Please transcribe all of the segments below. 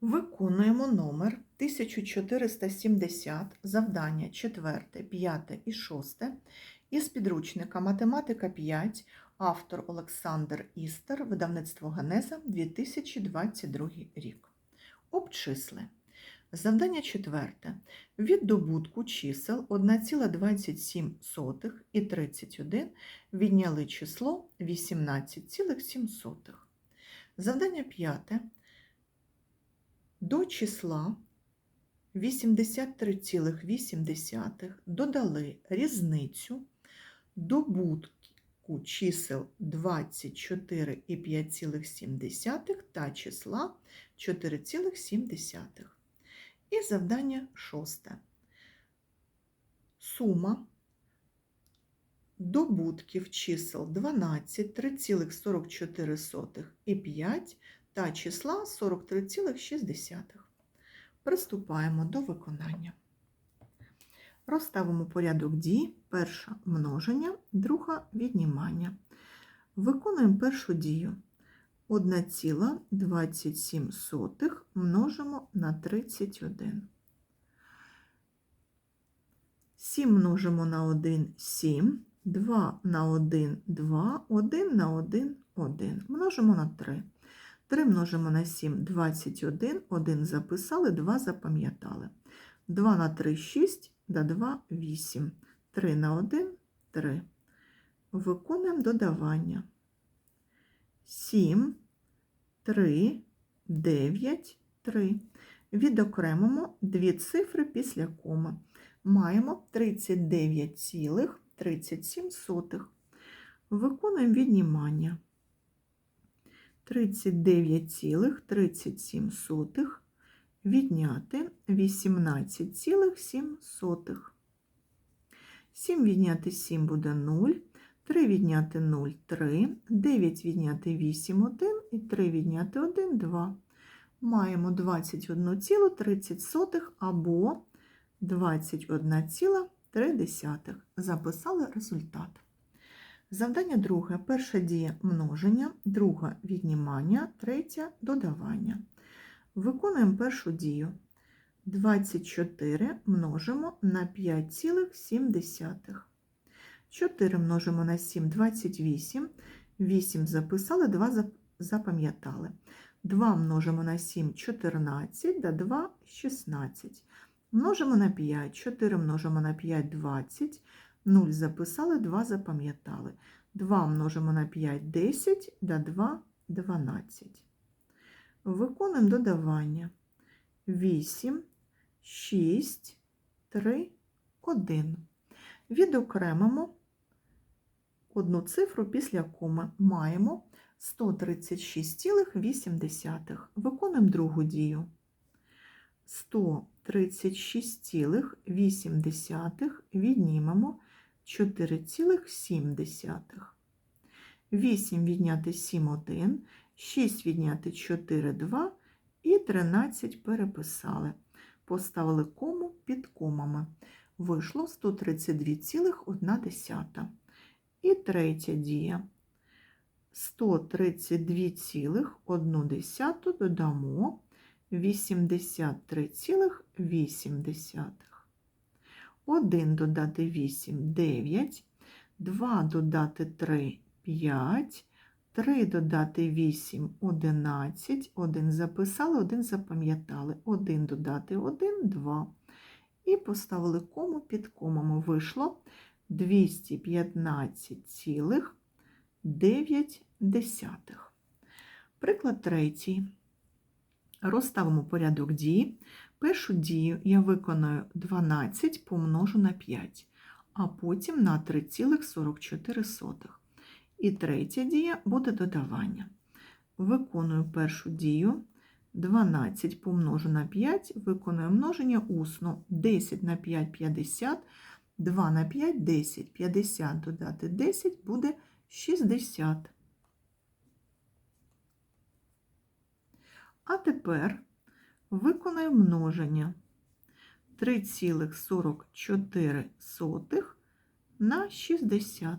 Виконуємо номер 1470, завдання 4, 5 і 6 із підручника Математика 5, автор Олександр Істер, видавництво Генеза, 2022 рік. Обчисли. Завдання четверте. Від добутку чисел 1,27 і 31 відняли число 18,7. Завдання п'яте. До числа 83,8 додали різницю добутку чисел 24 і 5,7 та числа 4,7. І завдання шосте. Сума добутків чисел 12, 3,44 і 5 та числа 43,6. Приступаємо до виконання. Розставимо порядок дій. Перша множення, друга віднімання. Виконуємо першу дію. 1,27 множимо на 31. 7 множимо на 1 7, 2 на 1 2, 1 на 1 1. Множимо на 3. 3 множимо на 7 21, 1 записали, 2 запам'ятали. 2 на 3 6, да 2 8. 3 на 1 3. Виконуємо додавання. 7, 3, 9, 3. Відокремимо дві цифри після коми. Маємо 39,37. Виконуємо віднімання. 39,37 відняти 18,7. 7 відняти 7 буде 0, 3 відняти 0 3, 9 відняти 8 1 і 3 відняти 1 2. Маємо 21,30 або 21,3. Записали результат. Завдання друге. Перша дія множення, друга віднімання, третя додавання. Виконуємо першу дію. 24 множимо на 5,7. 4 множимо на 7 28. 8 записали, 2 запам'ятали. 2 множимо на 7 14, да 2 16. Множимо на 5, 4 множимо на 5 20. 0 записали, 2 запам'ятали. 2 множимо на 5 10, да 2 12. Виконуємо додавання. 8, 6, 3, 1. Відокремимо одну цифру після коми. Маємо 136,8. Виконуємо другу дію. 136,8 віднімемо 4,7. 8 відняти 7 1, 6 відняти 4 2 і 13 переписали. Поставили кому під комами. Вийшло 132,1. І третя дія. 132,1 додамо 83,8. 1 додати 8 9, 2 додати 3 5, 3 додати 8 11, 1 записали, 1 запам'ятали, 1 додати 1 2. І поставили кому під комами. Вийшло 215,9. Приклад третій. Розставимо порядок дій. Першу дію я виконую 12 помножу на 5, а потім на 3,44. І третя дія буде додавання. Виконую першу дію 12 помножу на 5, виконую множення усно 10 на 5 50, 2 на 5 10, 50 додати 10 буде 60. А тепер виконаю множення 3,44 на 60.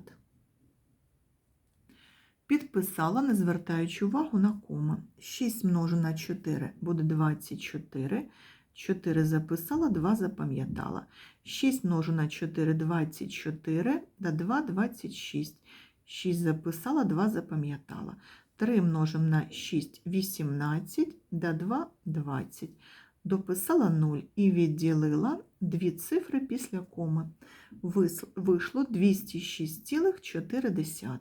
Підписала, не звертаючи увагу на коми. 6 множу на 4 буде 24. 4 записала, 2 запам'ятала. 6 множу на 4 – 24, да 2 – 26. 6 записала, 2 запам'ятала. 3 множимо на 6 – 18, да 2 – 20. Дописала 0 і відділила дві цифри після коми. Вийшло 206,4.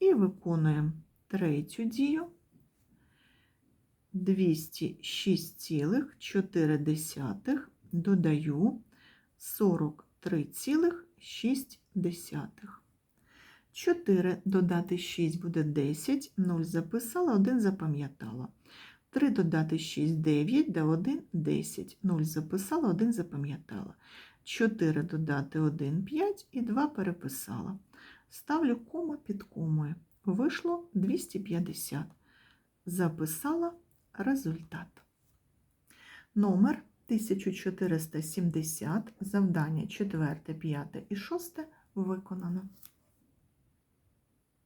І виконуємо третю дію. 206,4 додаю 43,6. 4 додати 6 буде 10, 0 записала, 1 запам'ятала. 3 додати 6 9, да 1 10, 0 записала, 1 запам'ятала. 4 додати 1 5 і 2 переписала. Ставлю кома під комою. Вийшло 250. Записала результат. Номер 1470, завдання 4, 5 і 6 виконано.